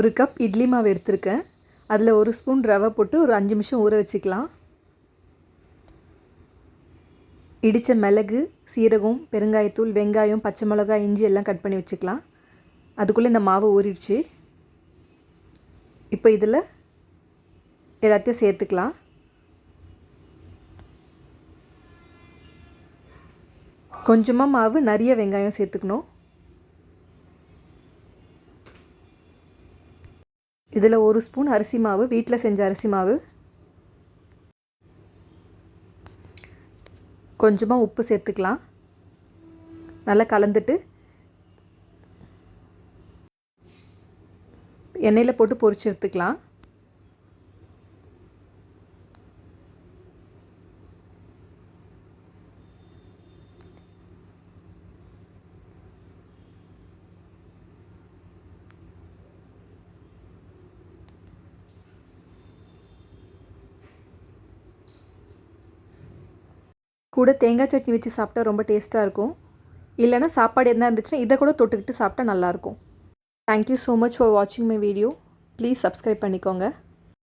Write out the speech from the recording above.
ஒரு கப் இட்லி மாவு எடுத்திருக்கேன். அதில் ஒரு ஸ்பூன் ரவை போட்டு ஒரு அஞ்சு நிமிஷம் ஊற வச்சுக்கலாம். இடித்த மிளகு சீரகம் பெருங்காயத்தூள் வெங்காயம் பச்சை மிளகாய் இஞ்சி எல்லாம் கட் பண்ணி வச்சுக்கலாம். அதுக்குள்ளே இந்த மாவு ஊறிடுச்சு. இப்போ இதில் எல்லாத்தையும் சேர்த்துக்கலாம். கொஞ்சமாக மாவு நிறைய வெங்காயம் சேர்த்துக்கணும். இதில் ஒரு ஸ்பூன் அரிசி மாவு வீட்டில் செஞ்ச அரிசி மாவு. கொஞ்சமாக உப்பு சேர்த்துக்கலாம். நல்லா கலந்துட்டு எண்ணெயில் போட்டு பொரிச்சு எடுத்துக்கலாம். கூட தேங்காய் சட்னி வச்சு சாப்பிட்டா ரொம்ப டேஸ்ட்டாக இருக்கும். இல்லைனா சாப்பாடு என்ன இருந்துச்சுன்னா இதை கூட தொட்டுக்கிட்டு சாப்பிட்டா நல்லாயிருக்கும் thank you so much for வாட்சிங் மை வீடியோ ப்ளீஸ் சப்ஸ்கிரைப் பண்ணிக்கோங்க.